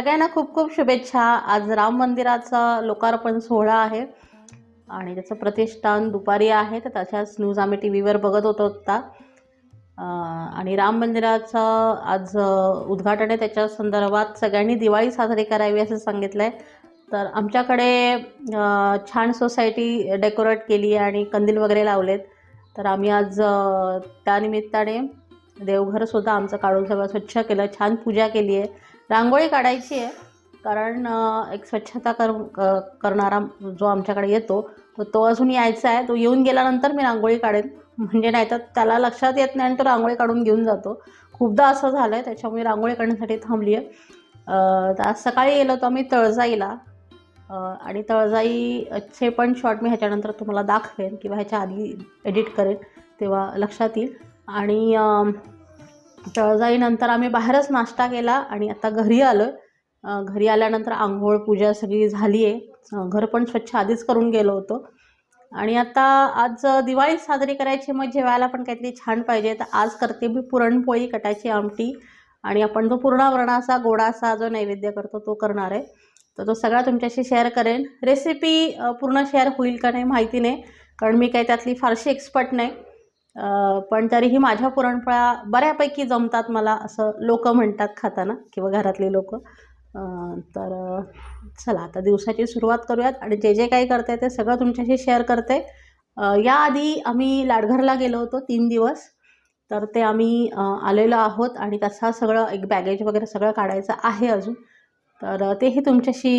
सगळ्यांना खूप खूप शुभेच्छा. आज राम मंदिराचा लोकार्पण सोहळा आहे. आणि त्याचं प्रतिष्ठान दुपारी आहे. तर तशाच न्यूज आम्ही टी व्हीवर बघत होतो आत्ता. आणि राम मंदिराचं आज उद्घाटन आहे. त्याच्या संदर्भात सगळ्यांनी दिवाळी साजरी करावी असं सांगितलं आहे तर आमच्याकडे छान सोसायटी डेकोरेट केली आहे आणि कंदील वगैरे लावलेत. तर आम्ही आज त्यानिमित्ताने देवघरसुद्धा आमचं काढून सगळं स्वच्छ केलं. छान पूजा केली आहे. रांगोळी काढायची आहे. कारण एक स्वच्छता कर क- करणारा जो आमच्याकडे येतो तर तो अजून यायचा आहे. तो येऊन गेल्यानंतर मी रांगोळी काढेन. म्हणजे नाही तर त्याला लक्षात येत नाही आणि तो रांगोळी काढून घेऊन जातो. खूपदा असं झालं आहे त्याच्यामुळे रांगोळी काढण्यासाठी थांबली आहे. तर आज सकाळी गेलो तर आम्ही तळजाईला. आणि तळजाईचे पण शॉर्ट मी ह्याच्यानंतर तुम्हाला दाखवेन किंवा ह्याच्या आधी एडिट करेन तेव्हा लक्षात येईल. आणि तळजाईनंतर आम्ही बाहेरच नाश्ता केला आणि आता घरी आलो घरी आल्यानंतर आंघोळ पूजा सगळी झाली आहे घर पण स्वच्छ आधीच करून गेलो होतो. आणि आता आज दिवाळी साजरी करायची मग जेवायला पण काहीतरी छान पाहिजे. तर आज करते मी पुरणपोळी कटाची आमटी. आणि आपण जो पूर्णावरणाचा गोडासा जो नैवेद्य करतो तो करणार आहे. तर तो सगळा तुमच्याशी शेअर करेन. रेसिपी पूर्ण शेअर होईल का नाही माहिती नाही. कारण मी काही त्यातली फारशी एक्सपर्ट नाही. पण तरीही माझ्या पुरणपोळ्या बऱ्यापैकी जमतात मला असं लोक म्हणतात खाताना किंवा घरातली लोक. तर चला आता दिवसाची सुरुवात करूयात आणि जे जे काही करते ते सगळं तुमच्याशी शेअर करते. याआधी आम्ही लाडघरला गेलो होतो तीन दिवस. तर ते आम्ही आलेलो आहोत आणि तसा सगळं एक बॅगेज वगैरे सगळं काढायचं आहे अजून. तर तेही तुमच्याशी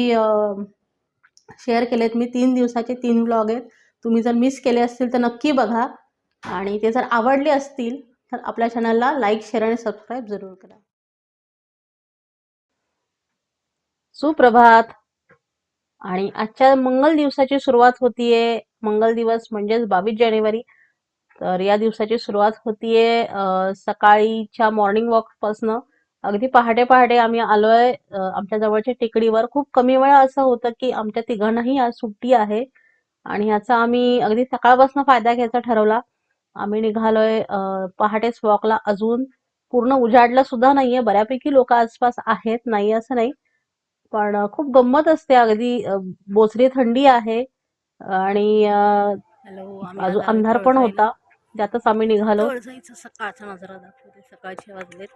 शेअर केलेत मी. तीन दिवसाचे तीन ब्लॉग आहेत. तुम्ही जर मिस केले असतील तर नक्की बघा. आणि ते जर आवडले असतील तर आपल्या चॅनलला लाईक शेअर आणि सबस्क्राईब जरूर करा. सुप्रभात. आणि आजच्या मंगल दिवसाची सुरुवात होतीये. मंगल दिवस म्हणजेच बावीस जानेवारी. तर या दिवसाची सुरुवात होतीये सकाळीच्या मॉर्निंग वॉकपासनं अगदी पहाटे पहाटे आम्ही आलोय. आमच्या जवळच्या टेकडीवर. खूप कमी वेळा असं होतं की आमच्या तिघांनाही आज सुट्टी आहे. आणि ह्याचा आम्ही अगदी सकाळपासून फायदा घ्यायचा ठरवला. आम्ही निघालोय पहाटेच वॉकला. अजून पूर्ण उजाडलं सुद्धा नाहीये. बऱ्यापैकी लोक आसपास आहेत. नाही असं नाही. पण खूप गंमत असते. अगदी बोचरी थंडी आहे. आणि अजून अंधार पण होता. त्यातच आम्ही निघालो. सकाळचा नजारा दाखवते. सकाळचे वाजलेत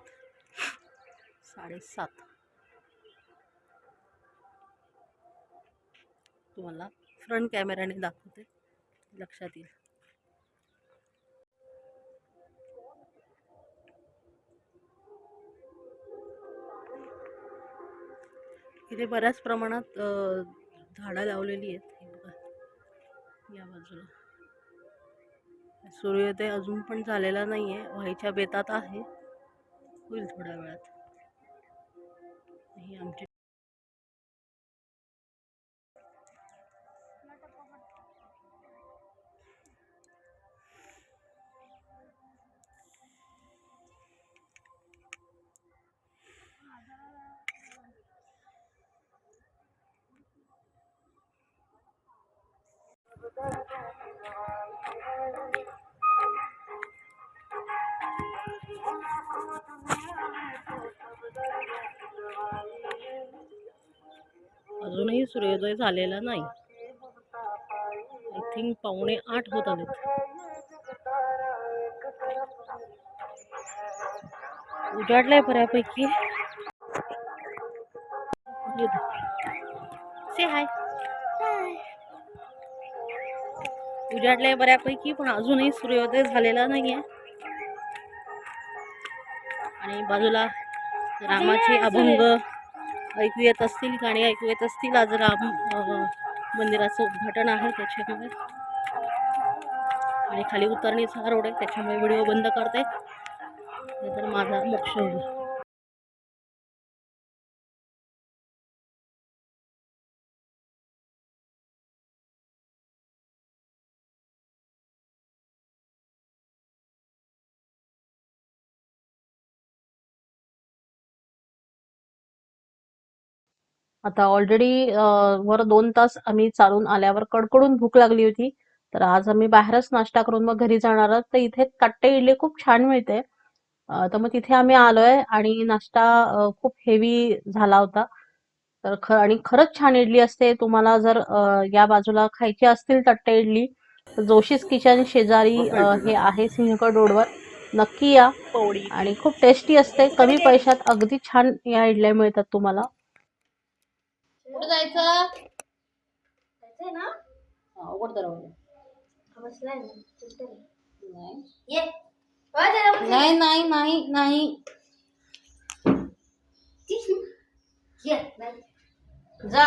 साडेसात. तुम्हाला फ्रंट कॅमेऱ्याने दाखवते. लक्षात येईल. इथे बऱ्याच प्रमाणात झाडं लावलेली आहेत. हे बघा. या बाजूला. सूर्योदय अजून पण झालेला नाही आहे व्हायच्या बेतात आहे. होईल थोड्या वेळात. ही आमची अजूनही सूर्योदय झालेला नाही. आय थिंक पावणे आठ होत आलेत. उजाडलाय बऱ्यापैकी. से हाय उजाडलाय बऱ्यापैकी पण अजूनही सूर्योदय झालेला नाहीये. आणि बाजूला रामाचे अभंग ऐकू येत असतील गाणी ऐकू येत असतील. आज राम मंदिराचं उद्घाटन आहे त्याच्यामुळे. आणि खाली उतरणीचा रोड आहे त्याच्यामुळे व्हिडिओ बंद करते. नाहीतर माझा मोक्ष होईल. आता ऑलरेडी वर दोन तास आम्ही चालून आल्यावर कडकडून भूक लागली होती. तर आज आम्ही बाहेरच नाश्ता करून मग घरी जाणार आहोत. तर इथे कट्टे इडली खूप छान मिळते. तर मग तिथे आम्ही आलोय आणि नाश्ता खूप हेवी झाला होता. तर ख आणि खरंच छान इडली असते. तुम्हाला जर या बाजूला खायची असतील तट्टे इडली तर जोशीस किचन शेजारी हे आहे सिंहगड रोडवर. नक्की या. आणि खूप टेस्टी असते. कमी पैशात अगदी छान या इडल्या मिळतात तुम्हाला. कुठं जायचं जायचंय ना उघड दरवाजा. बसलाय ना चिंता नाही. नाही ये. नाही नाही नाही नाही ये, नाही. जा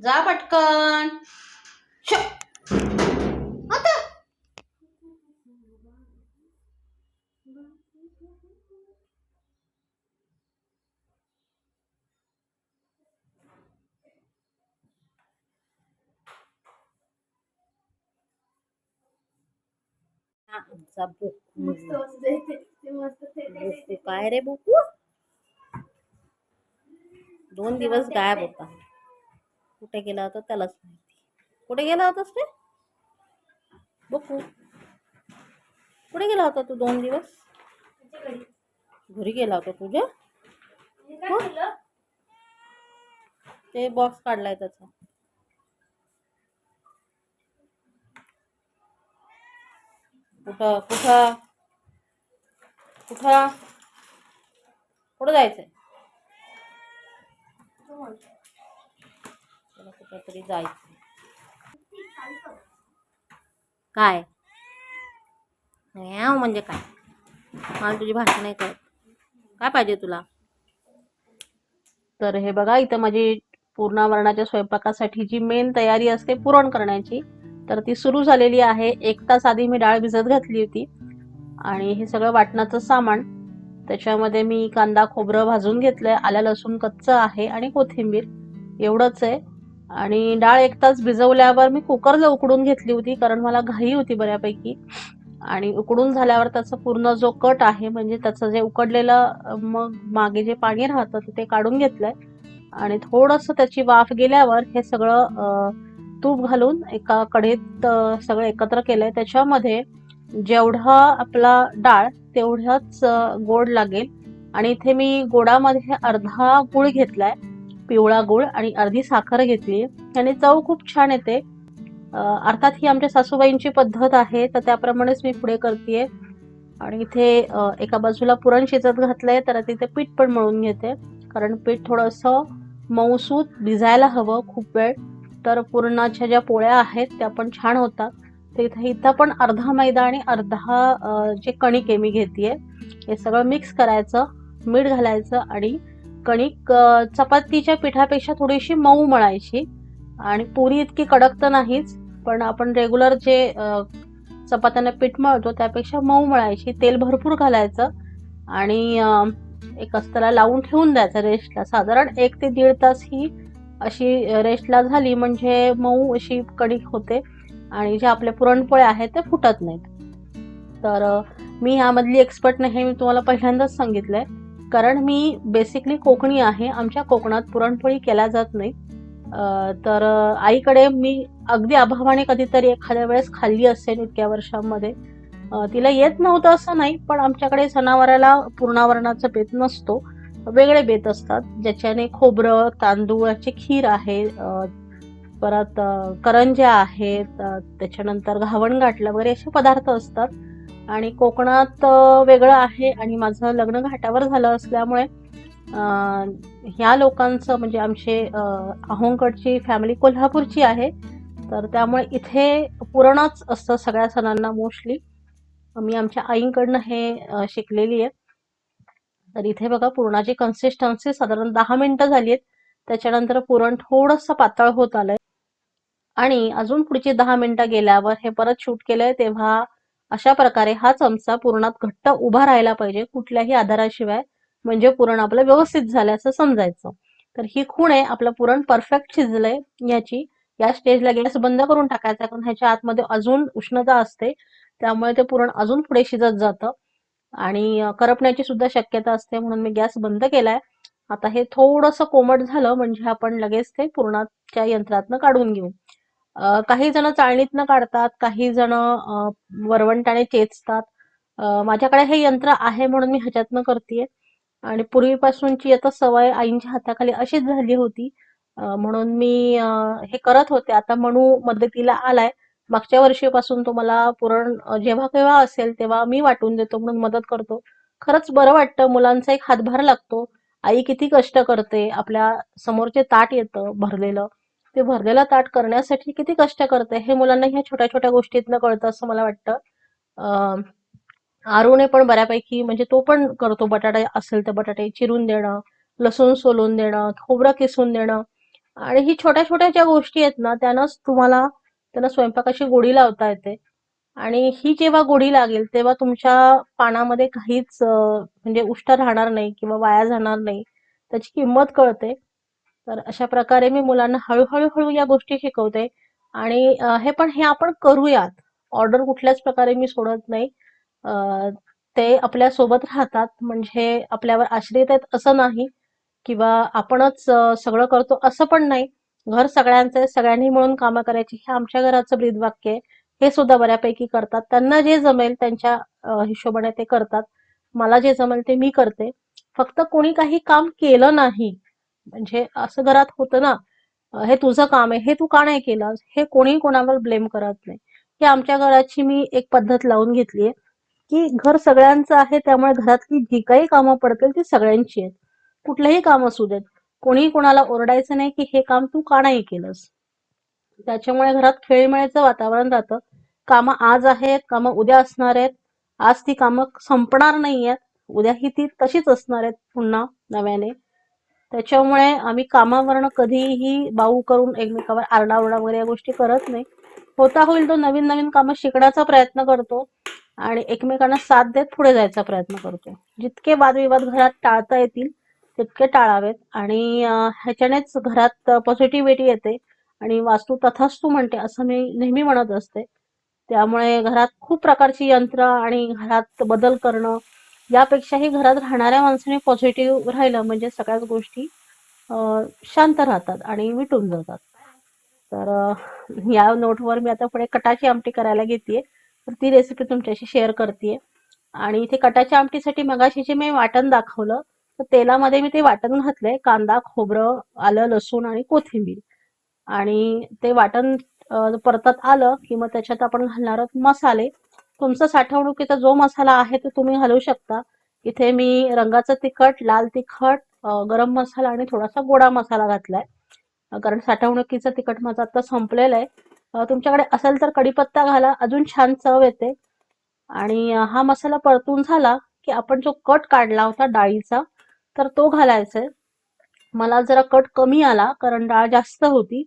जा पटकन श. आमचा बुकू. काय रे बुकू? दोन दिवस गायब होता. कुठे गेला होता त्यालाच माहिती. कुठे गेला होतास रे? बुकू कुठे गेला होता तू दोन दिवस? घरी. गेला होता तुझ्या? ते बॉक्स काढलाय त्याचा. कुठं कुठं? कुठं? कुठं जायचंय? त्याला कुठं तरी जायचं काय? म्याव म्हणजे काय? मला तुझी भाषा नाही कळत. काय पाहिजे तुला? तर हे बघा इथं माझी पूर्णावरणाच्या स्वयंपाकासाठी जी मेन तयारी असते पुरण करण्याची तर ती सुरू झालेली आहे. एक तास आधी मी डाळ भिजत घातली होती. आणि हे सगळं वाटणाचं सामान त्याच्यामध्ये मी कांदा खोबरं भाजून घेतलंय. आल्या लसूण कच्चं आहे आणि कोथिंबीर. एवढंच आहे. आणि डाळ एक तास भिजवल्यावर मी कुकरला उकडून घेतली होती कारण मला घाई होती बऱ्यापैकी. आणि उकडून झाल्यावर त्याचा पूर्ण जो कट आहे म्हणजे त्याचं जे उकडलेलं मग मागे जे पाणी राहतं ते- ते काढून घेतलंय. आणि थोडंसं त्याची वाफ गेल्यावर हे सगळं तूप घालून एका कढईत सगळं एकत्र केलंय. त्याच्यामध्ये जेवढा आपला डाळ तेवढाच गोड लागेल. आणि इथे मी गोडामध्ये अर्धा गुळ घेतलाय पिवळा गुळ आणि अर्धी साखर घेतली. आणि चव खूप छान येते. अर्थात ही आमच्या सासूबाईंची पद्धत आहे तर त्याप्रमाणेच मी पुढे करते आणि इथे एका बाजूला पुरण शिजत घातलंय तर तिथे पीठ पण मळून घेते. कारण पीठ थोडंसं मऊसूत भिजायला हवं खूप वेळ. तर पुरणाच्या ज्या पोळ्या आहेत त्या पण छान होतात. तर इथं इथं पण अर्धा मैदा आणि अर्धा जे कणिक आहे मी घेते हे सगळं मिक्स करायचं मीठ घालायचं आणि कणिक चपातीच्या पिठापेक्षा थोडीशी मऊ मळायची. आणि पुरी इतकी कडक तर नाहीच पण आपण रेग्युलर जे चपात्यांना पीठ मळतो त्यापेक्षा मऊ मळायची. तेल भरपूर घालायचं आणि एक अस्तला लावून ठेवून द्यायचं रेस्टला साधारण एक ते दीड तास ही अशी रेस्टला झाली म्हणजे मऊ अशी कणिक होते. आणि जे आपल्या पुरणपोळे आहेत ते फुटत नाहीत. तर मी ह्यामधली एक्सपर्ट नाही हे मी तुम्हाला पहिल्यांदाच सांगितलंय. कारण मी बेसिकली कोकणी आहे. आमच्या कोकणात पुरणपोळी केल्या जात नाही तर आईकडे मी अगदी अभावाने कधीतरी एखाद्या वेळेस खाल्ली असेल इतक्या वर्षांमध्ये. तिला येत नव्हतं असं नाही. पण आमच्याकडे सणावाराला पूर्णावरणाचा बेत नसतो. वेगळे बेत असतात ज्याच्याने खोबरं तांदूळाची खीर आहे परत करंज्या आहेत त्याच्यानंतर घावण घाटलं वगैरे असे पदार्थ असतात. आणि कोकणात वेगळं आहे आणि माझं लग्न घाटावर झालं असल्यामुळे ह्या लोकांचं म्हणजे आमचे अहोंकडची फॅमिली कोल्हापूरची आहे. तर त्यामुळे इथे पुरणच असतं सगळ्या सणांना मोस्टली मी आमच्या आईंकडनं हे शिकलेली आहे. तर इथे बघा पुरणाची कन्सिस्टन्सी साधारण दहा मिनिटं झाली आहेत त्याच्यानंतर पुरण थोडंसं पातळ होत आलंय. आणि अजून पुढची दहा मिनिटं गेल्यावर हे परत शूट केलंय तेव्हा अशा प्रकारे हा चमचा पुरणात घट्ट उभा राहायला पाहिजे कुठल्याही आधाराशिवाय. म्हणजे पुरण आपलं व्यवस्थित झालं असं समजायचं. तर ही खूण आहे आपलं पुरण परफेक्ट शिजलंय याची. या स्टेजला गॅस बंद करून टाकायचा कारण ह्याच्या आतमध्ये अजून उष्णता असते. त्यामुळे ते पुरण अजून पुढे शिजत जातं. आणि करपण्याची सुद्धा शक्यता असते म्हणून मी गॅस बंद केलाय. आता हे थोडंसं कोमट झालं म्हणजे आपण लगेच ते पुरणाच्या यंत्रातनं काढून घेऊ. काही जण चाळणीतनं काढतात काही जण वरवंटाने चेचतात. माझ्याकडे हे यंत्र आहे म्हणून मी ह्याच्यातनं करते आणि पूर्वीपासूनची आता सवय आईंच्या हाताखाली अशीच झाली होती. म्हणून मी हे करत होते. आता म्हणू मदतीला आलाय. मागच्या वर्षीपासून तो मला पुरण जेव्हा केव्हा असेल तेव्हा मी वाटून देतो म्हणून मदत करतो. खरंच बरं वाटतं मुलांचा एक हातभार लागतो. आई किती कष्ट करते आपल्या समोरचे ताट येतं भरलेलं. ते भरलेलं ताट करण्यासाठी किती कष्ट करते हे मुलांना ह्या छोट्या छोट्या गोष्टीतनं कळतं असं मला वाटतं. आरुणे पण बऱ्यापैकी म्हणजे तो पण करतो बटाटे असेल तर बटाटे चिरून देणं लसूण सोलून देणं खोबरं किसून देणं. आणि ही छोट्या छोट्या ज्या गोष्टी आहेत ना त्यानंच तुम्हाला त्यांना स्वयंपाकाची गोडी लावता येते. आणि ही जेव्हा गोडी लागेल तेव्हा तुमच्या पानामध्ये काहीच म्हणजे उष्ट राहणार नाही किंवा वाया जाणार नाही त्याची किंमत कळते. तर अशा प्रकारे मी मुलांना हळूहळू हळू या गोष्टी शिकवते. आणि हे पण हे आपण करूयात. ऑर्डर कुठल्याच प्रकारे मी सोडत नाही. ते आपल्यासोबत राहतात म्हणजे आपल्यावर आश्रित आहेत असं नाही किंवा आपणच सगळं करतो असं पण नाही. घर सगळ्यांचं सगळ्यांनी मिळून कामं करायची हे आमच्या घराचं ब्रीदवाक्य आहे. हे सुद्धा बऱ्यापैकी करतात. त्यांना जे जमेल त्यांच्या हिशोबाने ते करतात. मला जे जमेल ते मी करते. फक्त कोणी काही काम केलं नाही म्हणजे असं घरात होतं ना हे तुझं काम आहे हे तू का नाही केलं हे कोणी कोणावर ब्लेम करत नाही. हे आमच्या घराची मी एक पद्धत लावून घेतली आहे की घर सगळ्यांचं आहे त्यामुळे घरातली जी काही कामं पडतील ती सगळ्यांची आहेत. कुठलंही काम असू देत. कोणी कोणाला ओरडायचं नाही की हे काम तू का नाही केलंस? त्याच्यामुळे घरात खेळीमेळीचं वातावरण राहतं. कामं आज आहेत कामं उद्या असणार आहेत. आज ती कामं संपणार नाही आहेत. उद्याही ती तशीच असणार आहेत पुन्हा नव्याने. त्याच्यामुळे आम्ही कामावरनं कधीही बाऊ करून एकमेकावर आरडाओरडा वगैरे या गोष्टी करत नाही. होता होईल तो नवीन नवीन कामं शिकण्याचा प्रयत्न करतो आणि एकमेकांना साथ देत पुढे जायचा प्रयत्न करतो. जितके वादविवाद घरात टाळता येतील तितके टाळावेत. आणि ह्याच्यानेच घरात पॉझिटिव्हिटी येते. आणि वास्तू तथास्तू म्हणते असं मी नेहमी म्हणत असते. त्यामुळे घरात खूप प्रकारची यंत्र आणि घरात बदल करणं यापेक्षाही घरात राहणाऱ्या माणसाने पॉझिटिव्ह राहिलं म्हणजे सगळ्याच गोष्टी शांत राहतात आणि मिटून जातात. तर या नोटवर मी आता पुढे कटाची आमटी करायला घेतेय. तर ती रेसिपी तुमच्याशी शेअर करते आणि इथे कटाच्या आमटीसाठी मगाशी जे मी वाटण दाखवलं. तर तेलामध्ये मी ते वाटण घातलंय. कांदा खोबरं आलं लसूण आणि कोथिंबीर. आणि ते वाटण अं, परतत आलं की मग त्याच्यात आपण घालणार आहोत मसाले. तुमचा साठवणुकीचा जो मसाला आहे तो तुम्ही घालू शकता. इथे मी रंगाचं तिखट लाल तिखट गरम मसाला आणि थोडासा गोडा मसाला घातलाय. कारण साठवणुकीचं तिखट माझं आता संपलेलं आहे. तुमच्याकडे असेल तर कढीपत्ता घाला. अजून छान चव येते. आणि हा मसाला परतून झाला की आपण जो कट काढला होता डाळीचा तर तो घालायचा आहे मला जरा कट कमी आला कारण डाळ जास्त होती.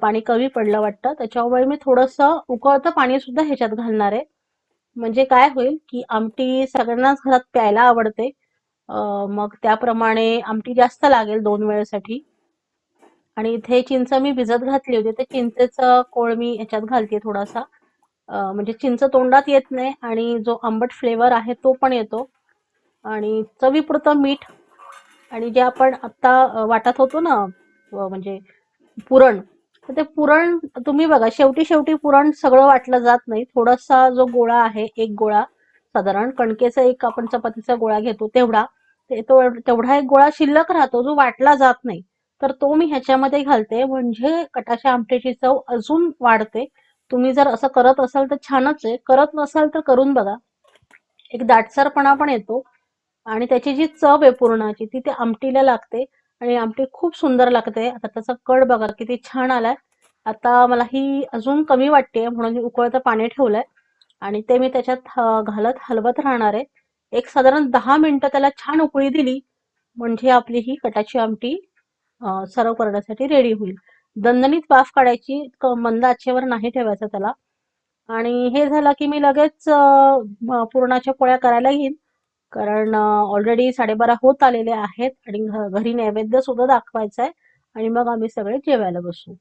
पाणी कमी पडलं वाटतं. त्याच्यामुळे मी थोडंसं उकळतं पाणी सुद्धा ह्याच्यात घालणार आहे. म्हणजे काय होईल की आमटी सगळ्यांनाच घरात प्यायला आवडते. मग त्याप्रमाणे आमटी जास्त लागेल दोन वेळेसाठी. आणि इथे चिंच मी भिजत घातली होती. ते चिंचेचं कोळ मी याच्यात घालते थोडासा. म्हणजे चिंच तोंडात येत नाही आणि जो आंबट फ्लेवर आहे तो पण येतो. आणि चवीपुरतं मीठ आणि जे आपण आत्ता वाटत होतो ना म्हणजे पुरण तर ते पुरण तुम्ही बघा शेवटी शेवटी पुरण सगळं वाटलं जात नाही. थोडासा जो गोळा आहे एक गोळा साधारण कणकेचा एक आपण चपातीचा गोळा घेतो तेवढा ते तो तेवढा एक गोळा शिल्लक राहतो जो वाटला जात नाही. तर तो मी ह्याच्यामध्ये घालते म्हणजे कटाच्या आमटीची चव अजून वाढते. तुम्ही जर असं करत असाल तर छानच आहे करत नसाल तर करून बघा. एक दाटसरपणा पण येतो. आणि त्याची जी चव आहे पुरणाची ती त्या आमटीला लागते. आणि आमटी खूप सुंदर लागते. आता त्याचा कड बघा किती छान आलाय. आता मला ही अजून कमी वाटते म्हणून मी उकळतं पाणी ठेवलंय. आणि ते मी त्याच्यात घालत हलवत राहणार आहे. एक साधारण दहा मिनिटं त्याला छान उकळी दिली म्हणजे आपली ही कटाची आमटी सर्व करण्यासाठी रेडी होईल. दणदणीत वाफ काढायची मंद आचेवर नाही ठेवायचं त्याला. आणि हे झालं की मी लगेच पुरणाच्या पोळ्या करायला घेईन कारण ऑलरेडी साडेबारा होत आलेले आहेत आणि घरी नैवेद्य सुद्धा दाखवायचा आहे आणि मग आम्ही सगळे जेवायला बसू.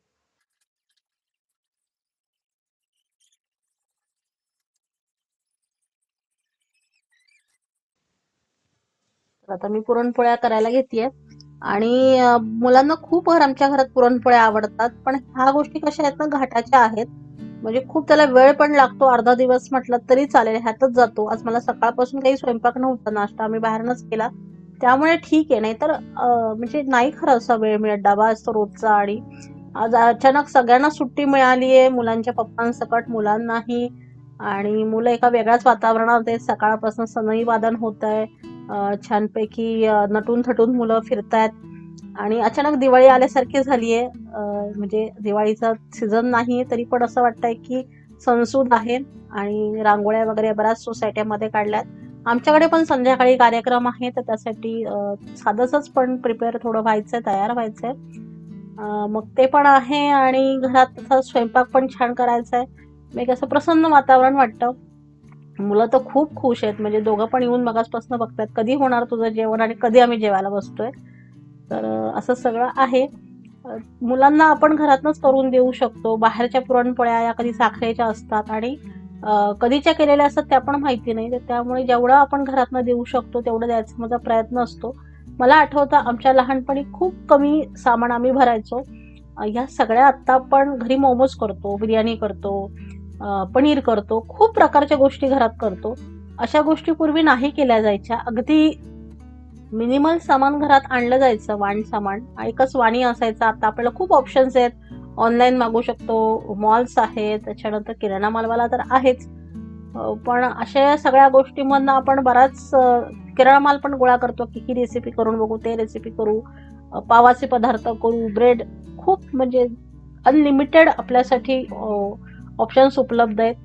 तर आता मी पुरणपोळ्या करायला घेतेय. आणि मुलांना खूप आमच्या घरात पुरणपोळ्या आवडतात पण ह्या गोष्टी कशा आहेत ना घाटाच्या आहेत. म्हणजे खूप त्याला वेळ पण लागतो अर्धा दिवस म्हटलं तरी चालेल ह्यातच जातो. आज मला सकाळपासून काही स्वयंपाक नव्हता नाश्ता आम्ही बाहेरनच केला. त्यामुळे ठीक आहे नाही तर म्हणजे नाही खरं असा वेळ मिळत. डबा असतो रोजचा आणि आज अचानक सगळ्यांना सुट्टी मिळाली आहे मुलांच्या पप्पांसकट मुलांनाही. आणि मुलं एका वेगळ्याच वातावरणात आहेत सकाळपासून सनई वादन होत आहे छानपैकी नटून थटून मुलं फिरतायत. आणि अचानक दिवाळी आल्यासारखी झाली आहे म्हणजे दिवाळीचा सीझन नाही तरी पण असं वाटतंय की सणसूद आहे आणि रांगोळ्या वगैरे बऱ्याच सोसायट्यामध्ये काढल्यात. आमच्याकडे पण संध्याकाळी कार्यक्रम आहे तर त्यासाठी अं, साधंच पण प्रिपेअर थोडं व्हायचंय तयार व्हायचंय. मग ते पण आहे आणि घरात तसा स्वयंपाक पण छान करायचा आहे मग असं प्रसन्न वातावरण वाटतं. मुलं तर खूप खुश आहेत. म्हणजे दोघं पण येऊन मगासपासून बघतात कधी होणार तुझं जेवण आणि कधी आम्ही जेवायला बसतोय. तर असं सगळं आहे. मुलांना आपण घरातनंच करून देऊ शकतो. बाहेरच्या पुरणपोळ्या या कधी साखरेच्या असतात आणि कधीच्या केलेल्या असतात त्या पण माहिती नाही. तर त्यामुळे जेवढं आपण घरातनं देऊ शकतो तेवढं द्यायचा माझा प्रयत्न असतो. मला आठवतं आमच्या लहानपणी खूप कमी सामान आम्ही भरायचो. ह्या सगळ्या आत्ता आपण घरी मोमोज करतो बिर्याणी करतो पनीर करतो खूप प्रकारच्या गोष्टी घरात करतो. अशा गोष्टी पूर्वी नाही केल्या जायच्या. अगदी मिनिमल सामान घरात आणलं जायचं वाण सामान. एकच वाणी असायचं. आता आपल्याला खूप ऑप्शन्स आहेत. ऑनलाईन मागू शकतो मॉल्स आहेत त्याच्यानंतर किराणा मालवाला तर आहेच. पण अशा सगळ्या गोष्टींमधनं आपण बराच किराणा माल पण गोळा करतो की ही रेसिपी करून बघू ते रेसिपी करू. पावाचे पदार्थ करू ब्रेड खूप म्हणजे अनलिमिटेड आपल्यासाठी ऑप्शन्स उपलब्ध आहेत.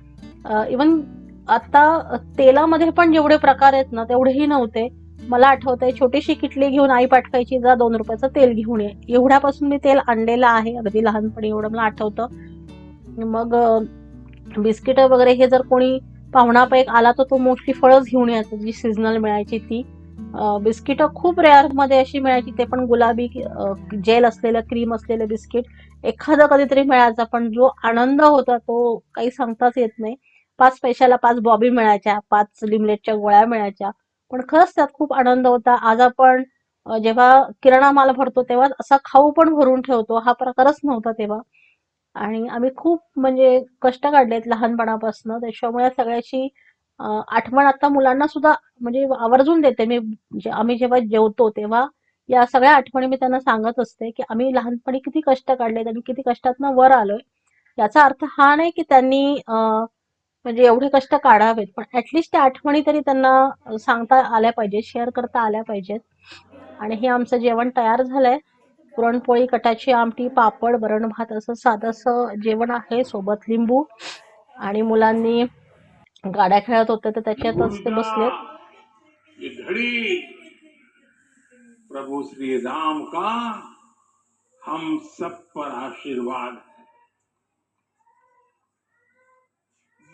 इवन आता तेलामध्ये पण जेवढे प्रकार आहेत ना तेवढेही नव्हते. मला आठवतंय छोटीशी किटली घेऊन आई पाठवायची जा दोन रुपयाचं तेल घेऊन ये. एवढ्यापासून मी तेल आणलेलं आहे अगदी लहानपणी एवढं मला आठवतं. मग बिस्किट वगैरे हे जर कोणी पाहुणापैक आला तर तो मोस्टली फळच घेऊन यायचा जी सिजनल मिळायची ती. बिस्किट खूप रेअरमध्ये अशी मिळायची ते पण गुलाबी जेल असलेलं क्रीम असलेलं बिस्किट. एखादं कधीतरी मिळायचा पण जो आनंद होता तो काही सांगताच येत नाही. पाच पैशाला पाच बॉबी मिळायच्या पाच लिमलेटच्या गोळ्या मिळायच्या. पण खरंच त्यात खूप आनंद होता. आज आपण जेव्हा किराणा माल भरतो तेव्हा असा खाऊ पण भरून ठेवतो. हा प्रकारच नव्हता तेव्हा. आणि आम्ही खूप म्हणजे कष्ट काढलेत लहानपणापासून. त्याच्यामुळे सगळ्याची आठवण आता मुलांना सुद्धा म्हणजे आवर्जून देते. मी जे- आम्ही जेव्हा जेवतो तेव्हा या सगळ्या आठवणी मी त्यांना सांगत असते की आम्ही लहानपणी किती कष्ट काढलेत आणि किती कष्टातनं वर आलोय. याचा अर्थ हा नाही की त्यांनी म्हणजे एवढे कष्ट काढावेत. पण ऍटलिस्ट त्या आठवणी तरी त्यांना सांगता आल्या पाहिजेत शेअर करता आल्या पाहिजेत. आणि हे आमचं जेवण तयार झालंय. पुरणपोळी कटाची आमटी पापड वरण भात असं साधंसं जेवण आहे सोबत लिंबू. आणि मुलांनी गाड्या खेळत होत्या तर त्याच्यातच ते बसले घड़ी. श्री राम का? हम सब पर आशीर्वाद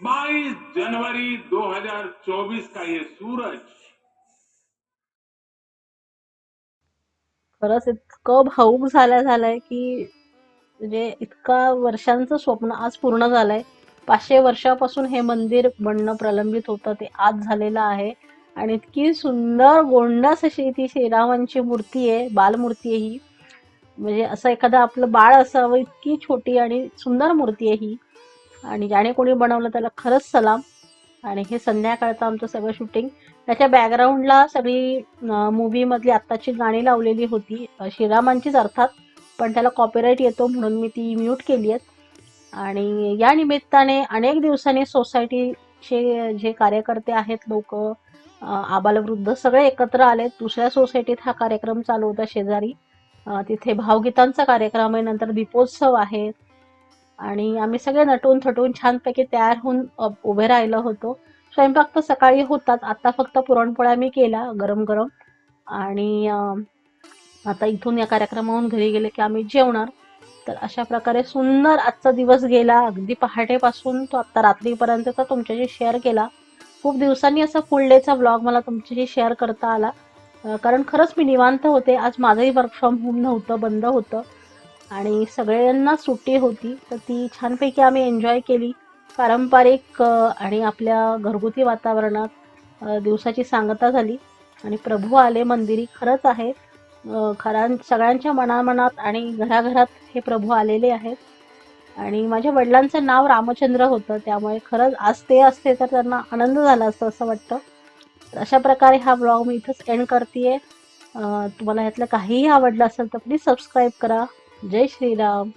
बाईस जनवरी 2024 का ये सूरज। खरंच इतकं भाऊक झाल्या झालंय की म्हणजे इतका वर्षांचं स्वप्न आज पूर्ण झालंय. पाचशे वर्षापासून हे मंदिर बनणं प्रलंबित होतं ते आज झालेलं आहे. आणि इतकी सुंदर गोंडस अशी ती श्रीरामांची मूर्ती आहे बालमूर्ती आहे ही. म्हणजे असं एखादं आपलं बाळ असावं इतकी छोटी आणि सुंदर मूर्ती आहे ही. आणि ज्याने कोणी बनवलं त्याला खरंच सलाम. आणि हे संध्याकाळचं आमचं सगळं शूटिंग त्याच्या बॅकग्राऊंडला सगळी मूवीमधली आत्ताची गाणी लावलेली होती. श्रीरामांचीच अर्थात. पण त्याला कॉपीराईट येतो म्हणून मी ती म्यूट केली आहेत आणि या निमित्ताने अनेक दिवसांनी सोसायटीचे जे कार्यकर्ते आहेत लोक आबालवृद्ध सगळे एकत्र आले दुसऱ्या सोसायटीत हा कार्यक्रम चालू होता शेजारी. तिथे भावगीतांचा कार्यक्रम आहे. नंतर दीपोत्सव आहे. आणि आम्ही सगळे नटून थटून छानपैकी तयार होऊन उभे राहिलो होतो. स्वयंपाक तर सकाळी होताच. आता फक्त पुरणपोळ्या मी केला गरम गरम. आणि आता इथून या कार्यक्रमाहून घरी गेले की आम्ही जेवणार. तर अशा प्रकारे सुंदर आजचा दिवस गेला. अगदी पहाटेपासून तो आता रात्रीपर्यंतचा तुमच्याशी शेअर केला. खूप दिवसांनी असा फुल डेचा ब्लॉग मला तुमच्याशी शेअर करता आला. कारण खरंच मी निवांत होते. आज माझंही वर्क फ्रॉम होम नव्हतं बंद होतं. आणि सगळ्यांना सुट्टी होती तर ती छानपैकी आम्ही एन्जॉय केली. पारंपरिक आणि आपल्या घरगुती वातावरणात दिवसाची सांगता झाली. आणि प्रभू आले मंदिरी खरंच आहे अ, खरा सगळ्यांच्या मनामनात आणि घराघरात हे प्रभू आलेले आहेत. आणि माझ्या वडिलांचं नाव रामचंद्र होतं त्यामुळे खरंच आज ते असते तर त्यांना आनंद झाला असतं असं वाटतं. तर अशा प्रकारे हा ब्लॉग मी इथंच एंड करते आहे तुम्हाला ह्यातलं काहीही आवडलं असेल तर प्लीज सबस्क्राईब करा. जय श्रीराम.